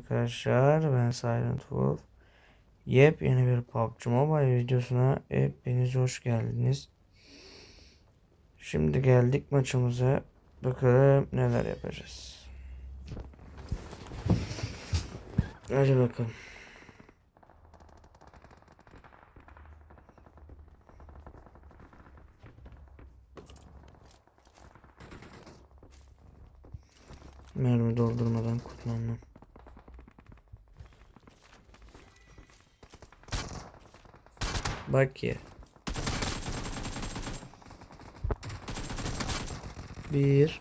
arkadaşlar. Ben Silent Wolf. Yepyeni bir PUBG Mobile videosuna hepiniz hoş geldiniz. Şimdi geldik maçımıza. Bakalım neler yapacağız. Hadi bakalım. Mermi doldurmadan Bak ya. Bir.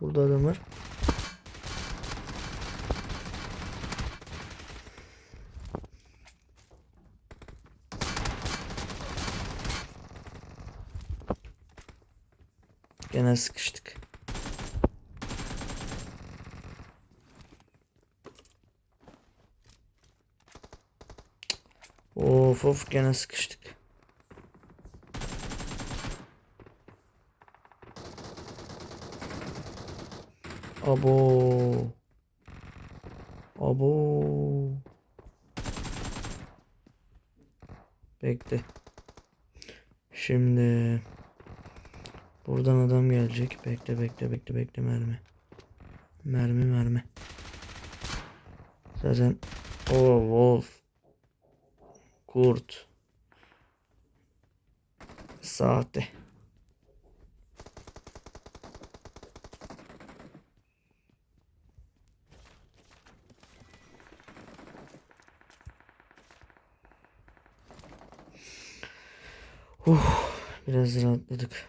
Burada adam var. Gene sıkıştık. Of of gene sıkıştık. Abo. Abo. Bekle. Şimdi buradan adam gelecek. Bekle bekle bekle bekle mermi. Mermi mermi. Zaten o Wolf. Kurt. Sahte. Uh, biraz rahatladık.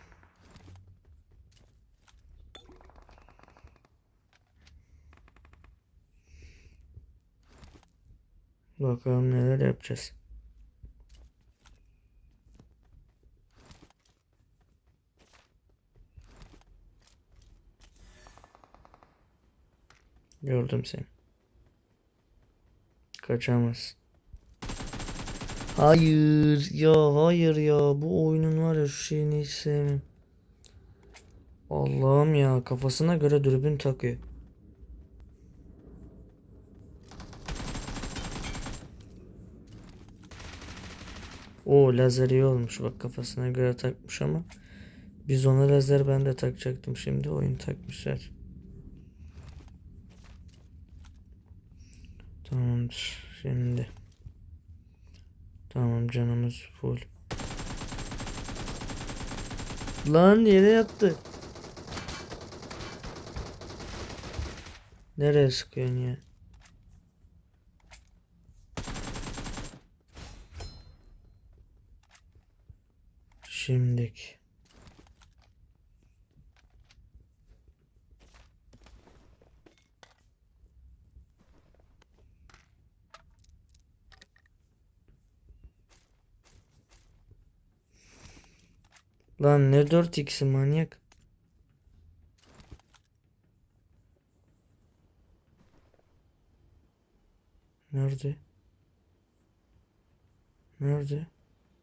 Bakalım neler yapacağız. Gördüm seni. Kaçamaz. Hayır ya hayır ya bu oyunun var ya şu şeyini hiç sevmem. Allah'ım ya kafasına göre dürbün takıyor. O lazer iyi olmuş bak kafasına göre takmış ama biz ona lazer ben de takacaktım şimdi oyun takmışlar. Tamamdır şimdi. Tamam canımız full. Lan yere yattı. Nereye sıkıyorsun ya? Şimdik. Lan ne 4x'i manyak. Nerede? Nerede?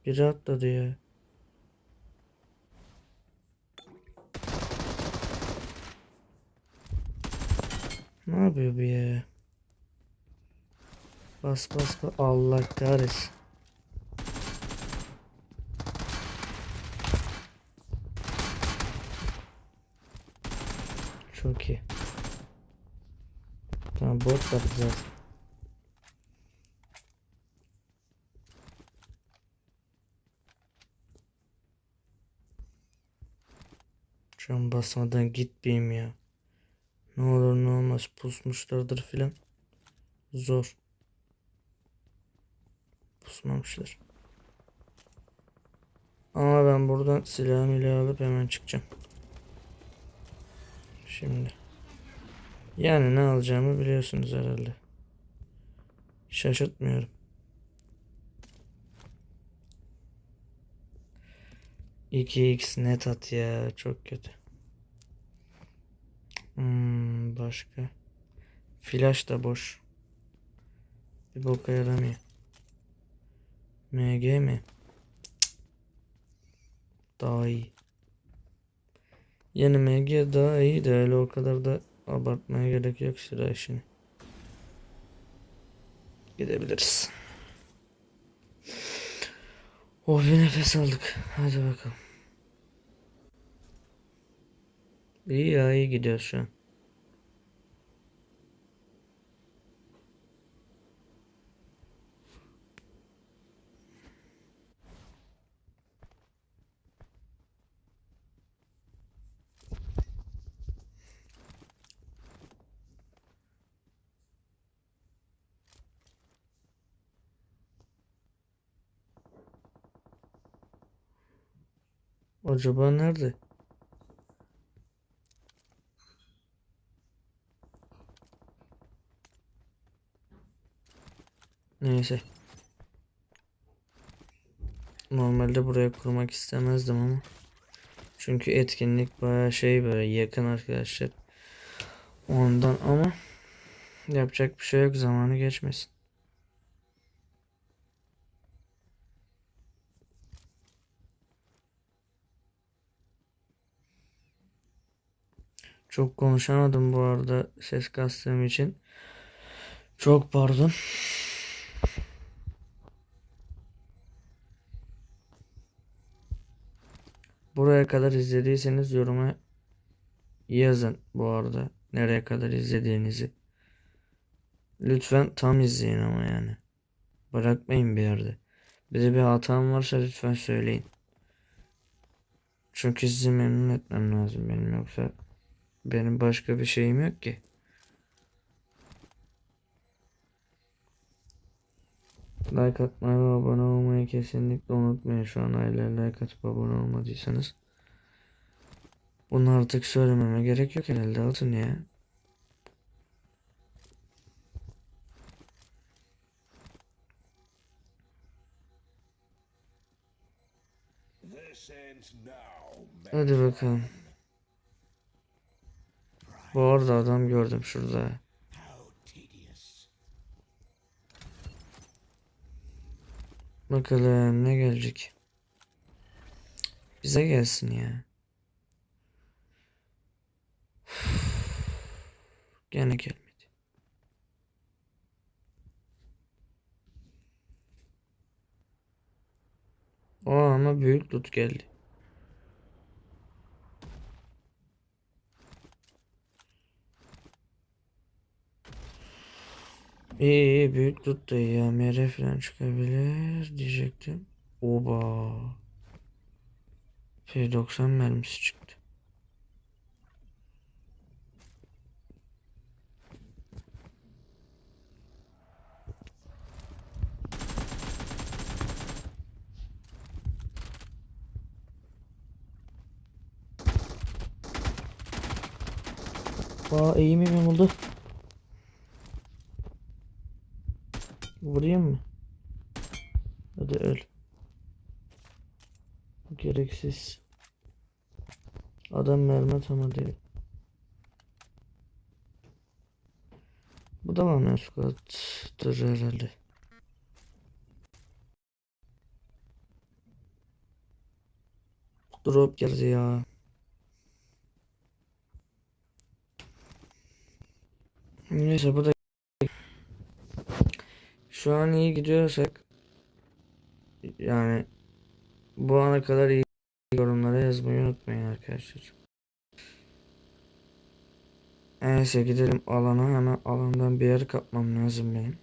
Biri atladı ya. Ne yapıyor bu ya? Bas bas bas. Allah kahretsin. Çok iyi. Tamam bot var zaten. Şu an basmadan gitmeyeyim ya. Ne olur ne olmaz pusmuşlardır filan. Zor. Pusmamışlar. Ama ben buradan silah milah alıp hemen çıkacağım. Şimdi. Yani ne alacağımı biliyorsunuz herhalde. Şaşırtmıyorum. İki x net at ya çok kötü. Hmm, başka. Flash da boş. Bir boka yaramıyor. MG mi? Daha iyi. Yeni MG daha iyi de öyle o kadar da abartmaya gerek yok sıra işini. Gidebiliriz. Oh bir nefes aldık. Hadi bakalım. İyi ya iyi gidiyor şu an. Acaba nerede? Neyse. Normalde buraya kurmak istemezdim ama. Çünkü etkinlik baya şey böyle yakın arkadaşlar. Ondan ama yapacak bir şey yok zamanı geçmesin. Çok konuşamadım bu arada ses kastığım için. Çok pardon. Buraya kadar izlediyseniz yoruma yazın bu arada. Nereye kadar izlediğinizi. Lütfen tam izleyin ama yani. Bırakmayın bir yerde. Bize bir hatam varsa lütfen söyleyin. Çünkü sizi memnun etmem lazım benim yoksa benim başka bir şeyim yok ki. Like atmayı ve abone olmayı kesinlikle unutmayın. Şu an hala like atıp abone olmadıysanız. Bunu artık söylememe gerek yok herhalde atın ya. Hadi bakalım. Bu arada adam gördüm şurada. Bakalım ne gelecek. Bize gelsin ya. Gene gelmedi. O ama büyük loot geldi. İyi büyük loot da ya. MR falan çıkabilir diyecektim. Oba. P90 mermisi çıktı. Aa eğimim oldu. Vurayım mı? Hadi öl. Gereksiz. Adam mermi atamadı. Bu da mı squad'dır herhalde. Drop girdi ya. Neyse bu da şu an iyi gidiyorsak yani bu ana kadar iyi yorumlara yazmayı unutmayın arkadaşlar. Neyse gidelim alana hemen alandan bir yer kapmam lazım benim.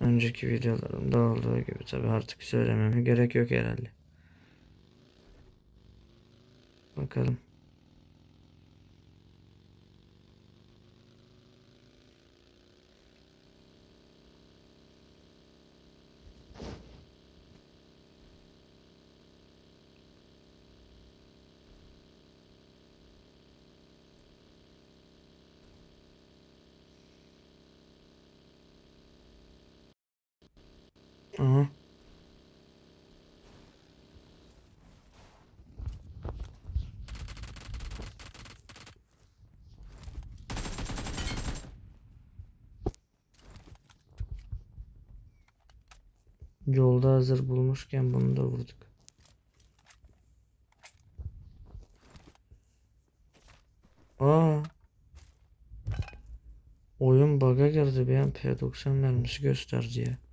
Önceki videolarımda olduğu gibi tabi artık söylememe gerek yok herhalde. Bakalım. Aha. Yolda hazır bulmuşken bunu da vurduk. Aa. Oyun bug'a girdi bir an P90 mermisi gösterdi ya.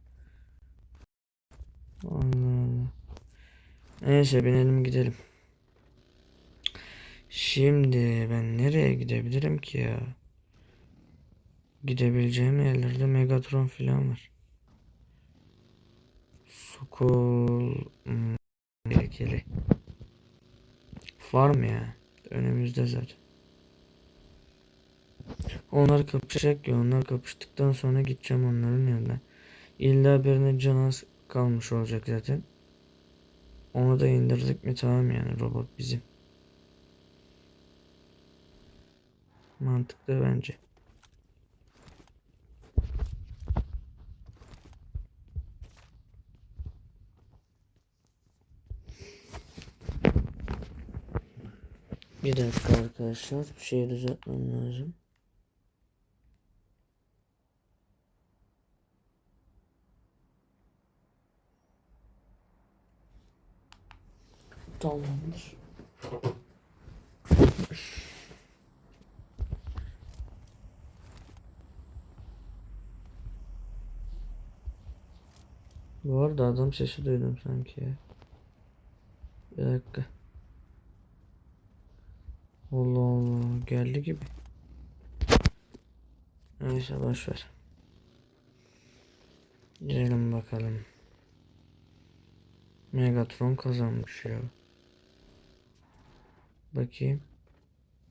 Neyse binelim gidelim. Şimdi ben nereye gidebilirim ki ya? Gidebileceğim yerlerde Megatron falan var. Sukul hmm, tehlikeli. Var mı ya? Önümüzde zaten. Onlar kapışacak ya. Onlar kapıştıktan sonra gideceğim onların yanına. İlla birine can kalmış olacak zaten. Onu da indirdik mi tamam yani robot bizim. Mantıklı bence. Bir dakika arkadaşlar. Bir şey düzeltmem lazım. Tamamdır. Bu arada adam sesi duydum sanki. Bir dakika. Allah Allah geldi gibi. Neyse boş ver. Girelim bakalım. Megatron kazanmış ya. Bakayım.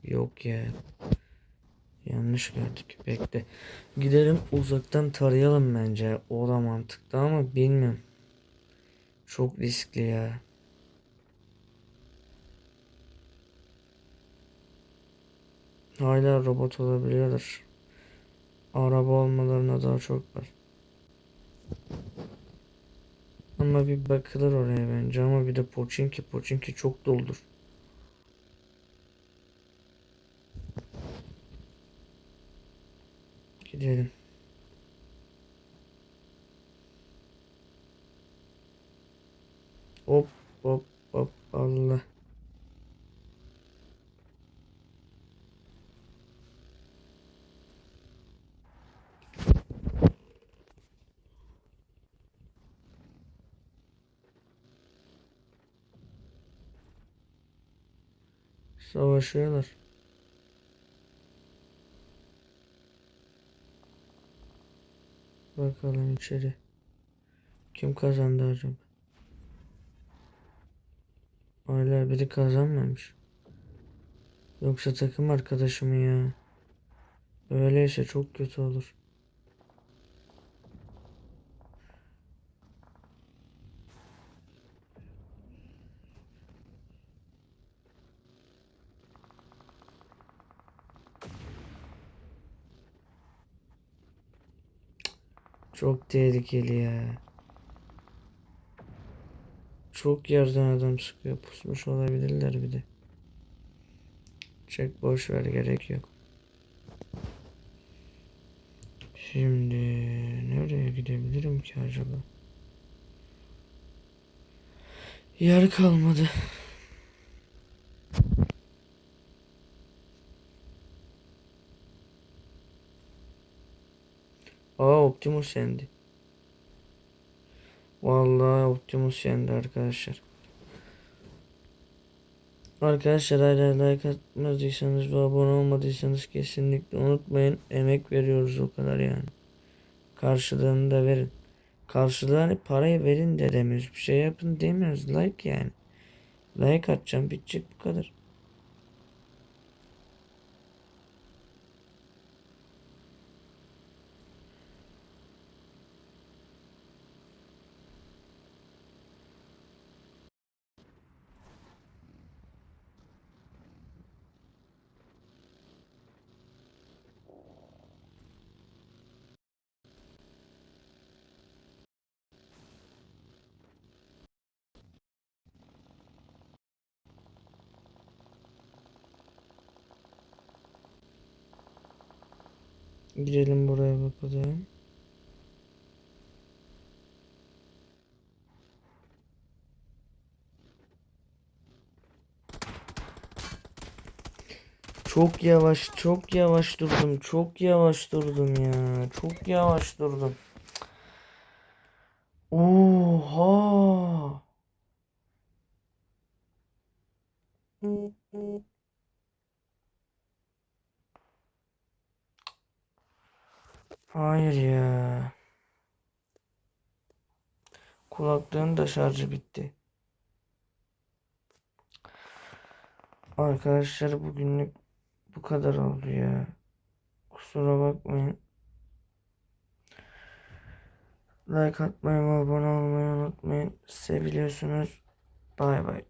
Yok ya. Yanlış gördük. Bekle. Gidelim uzaktan tarayalım bence. O da mantıklı ama bilmiyorum. Çok riskli ya. Hala robot olabiliyorlar. Araba olmalarına daha çok var. Ama bir bakılır oraya bence ama bir de Pochinki Pochinki çok doldur. Allah. Savaşıyorlar. Bakalım içeri. Kim kazandı acaba? Hala biri kazanmamış. Yoksa takım arkadaşı mı ya? Öyleyse çok kötü olur. Çok tehlikeli ya. Çok yerden adam sıkıyor. Pusmuş olabilirler bir de. Çek boş ver gerek yok. Şimdi nereye gidebilirim ki acaba? Yer kalmadı. Aa Optimus yendi. Vallahi Optimus yendi arkadaşlar. Arkadaşlar hala like atmadıysanız ve abone olmadıysanız kesinlikle unutmayın. Emek veriyoruz o kadar yani. Karşılığını da verin. Karşılığını hani parayı verin de demiyoruz. Bir şey yapın demiyoruz. Like yani. Like atacağım bitecek bu kadar. Girelim buraya bakalım. Çok yavaş, çok yavaş durdum. Çok yavaş durdum ya. Çok yavaş durdum. Oha. Hayır ya. Kulaklığın şarjı bitti. Arkadaşlar bugünlük bu kadar oldu ya. Kusura bakmayın. Like atmayı abone olmayı unutmayın. Seviliyorsunuz. Bay bay.